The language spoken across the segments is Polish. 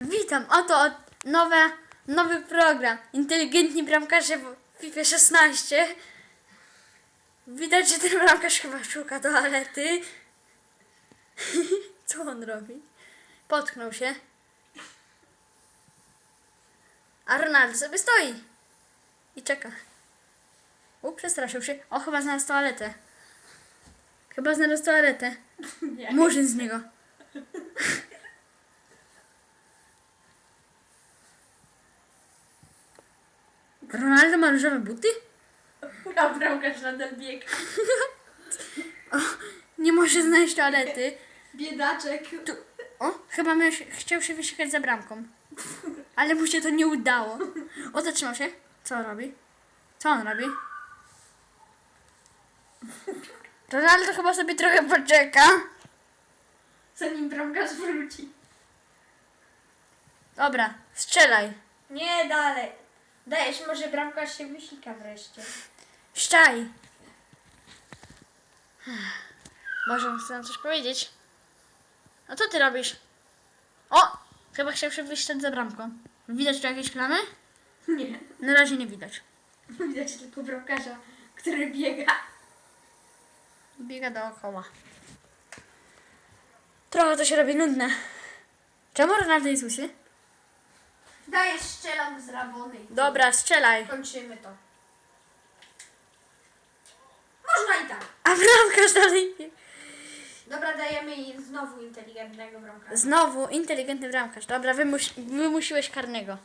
Witam, oto od, nowe, nowy program. Inteligentni bramkarze w FIFA 16. Widać, że ten bramkarz chyba szuka toalety. Co on robi? Potknął się. A Ronaldo sobie stoi. I czeka. U, przestraszył się. O, chyba znalazł toaletę. Chyba znalazł toaletę. Murzyn z niego. Ronaldo ma różowe buty? A bramkarz nadal biega. Nie może znaleźć toalety. Biedaczek. Tu. O, chyba my, chciał się wysikać za bramką. Ale mu się to nie udało. O, zatrzymał się. Co on robi? Co on robi? Ronaldo chyba sobie trochę poczeka. Zanim bramkarz wróci. Dobra, strzelaj. Nie, dalej. Dajesz, może bramkarz się wysika wreszcie. Szczaj. Może chcę nam coś powiedzieć. A co ty robisz? O! Chyba chciał się wyjść za bramką. Widać tu jakieś plamy? Nie. Na razie nie widać. Widać tylko bramkarza, który biega. Biega dookoła. Trochę to się robi nudne. Czemu Ronaldo jest łysy? Dajesz, strzelam z rabony. Dobra, strzelaj. Kończymy to. Można i tak. A bramkarz dalej biega. Dobra, dajemy znowu inteligentnego bramkarza. Znowu inteligentny bramkarz. Dobra, wymusiłeś karnego.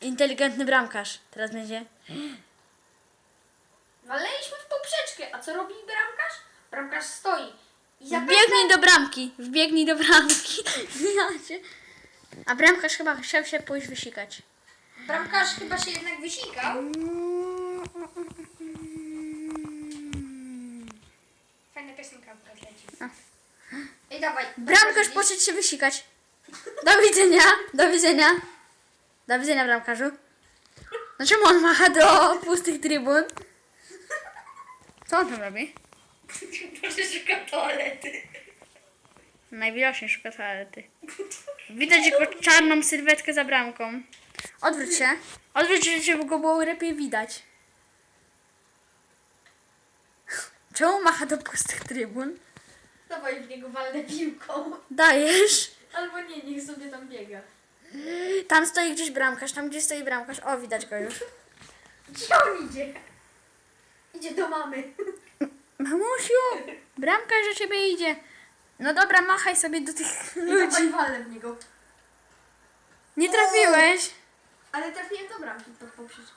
Inteligentny bramkarz. Teraz będzie. Waleliśmy w poprzeczkę, a co robi bramkarz? Bramkarz stoi. I zapewne... Wbiegnij do bramki, wbiegnij do bramki. Ja cię. A bramkarz chyba chciał się pójść wysikać. Bramkarz chyba się jednak wysikał. Fajna piosenka akurat leci. A. Ej, dawaj. Bramkarz poszedł się wysikać. Do widzenia, do widzenia. Do widzenia bramkarzu. No czemu on macha do pustych trybun? Co on tam robi? Proszę szuka toalety. Najwidoczniej szuka toalety. Widać jego czarną sylwetkę za bramką. Odwróć się. Odwróć się, żeby go było lepiej widać. Czemu macha do pustych trybun? Dawaj w niego walnę piłką. Dajesz. Albo nie, niech sobie tam biega. Tam stoi gdzieś bramkarz, tam gdzie stoi bramkarz. O, widać go już. Gdzie on idzie? Idzie do mamy. Mamusiu, bramkarz do ciebie idzie. No dobra, machaj sobie do tych I ludzi. dawaj walę w niego. Nie trafiłeś. Ale trafiłem do bramki pod poprzeczkę.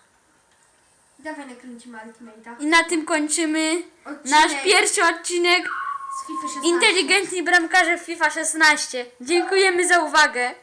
Dawaj nakręcimy Ultimate'a. I na tym kończymy Odcinek nasz pierwszy odcinek z FIFA 16. Inteligentni bramkarze w FIFA 16. Dziękujemy za uwagę.